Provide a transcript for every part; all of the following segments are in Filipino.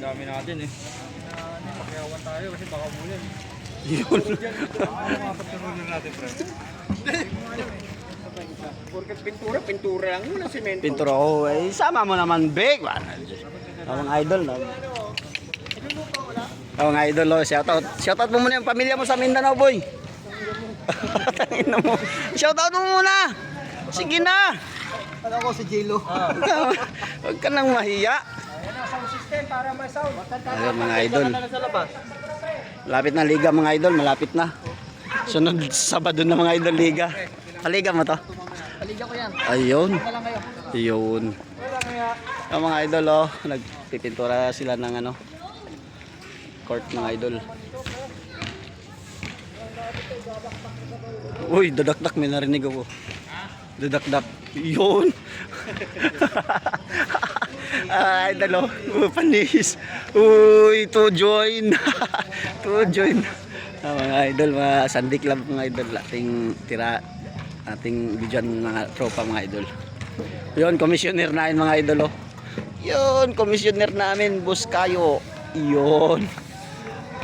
dami natin eh. Pakyawan tayo kasi baka umulan. Yun. Ano mga patuloy natin, pre? Porque pintura, pintura lang yun ang semento. Pintura ko. Eh, sama mo naman, Big. Mga idol, no? Oh, mga idol, oh. Shoutout. Shoutout mo muna yung pamilya mo sa Mindanao, boy. Tangina mo. Shoutout mo muna. Sige na. Ano ko si Jilo? Huwag ka nang mahiya. Sound system para may sound. Ayun, mga idol. Malapit na liga, mga idol. Malapit na. Sunod Sabado na mga idol liga. Kaliga mo to? Paligyan ko yan. Ayun. lang kayo. Yun. Yung mga idol oh, nagpipintura sila ng ano court mga idol. Uy, dadakdak may narinig ako. Dadakdak. Yun. oh, uh, panis. Uy, to join. to join. Ah, mga idol, mga sandik lang mga idol. Ating tira, ating bidyan mga tropa mga idol. Yun, commissioner namin mga idol oh. Yun, commissioner namin, boss kayo. Yun.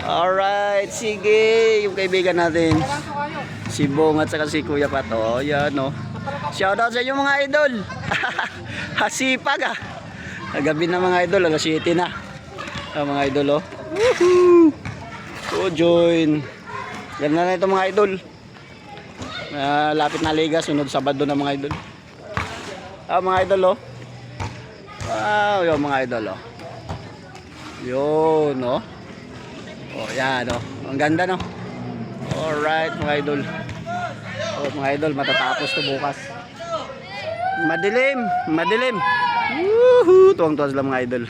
Alright, sige. Yung kaibigan natin. Si Bong at saka si Kuya Pato. Yan oh. Shoutout sa inyo mga idol. Hasipag ah. Kagabi na mga idol, alas 7 na. Ah, mga idol oh. Woohoo! So join. Ganda na ito mga idol. Ah, lapit na liga, sunod Sabado na mga idol. Ah, mga idol, oh. Wow, yung mga idol, oh. Yun, oh. Oh, yan, oh. Ang ganda, no? Alright, mga idol. Oh, mga idol, matatapos to bukas. Madilim, madilim. Woohoo! Tuwang-tuwa sila mga idol.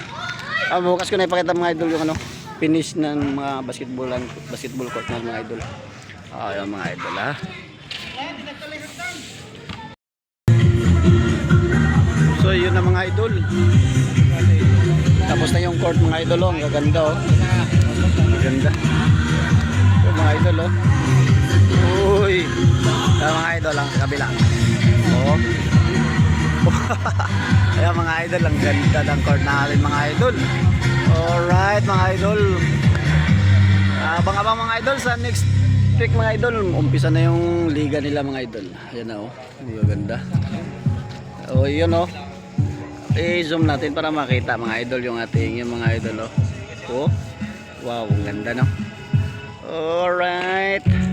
Ah, bukas ko na ipakita mga idol yung ano, finish ng mga basketball basketball court ng mga idol. Ah, yung mga idol, ah. So yun na mga idol. Tapos na yung court mga idol oh. Gaganda oh. Gaganda. So mga idol oh. Uy. Ayan mga idol ang sa kabila. Oh. Ayan mga idol ang ganda ng court natin mga idol. Alright mga idol. Abang-abang mga idol sa next week mga idol. Umpisa na yung liga nila mga idol. Ayan na oh. Ang gaganda. Oh, yun oh. I-zoom natin para makita mga idol yung ating yung mga idol oh. Oh. Wow, ang ganda no. Alright.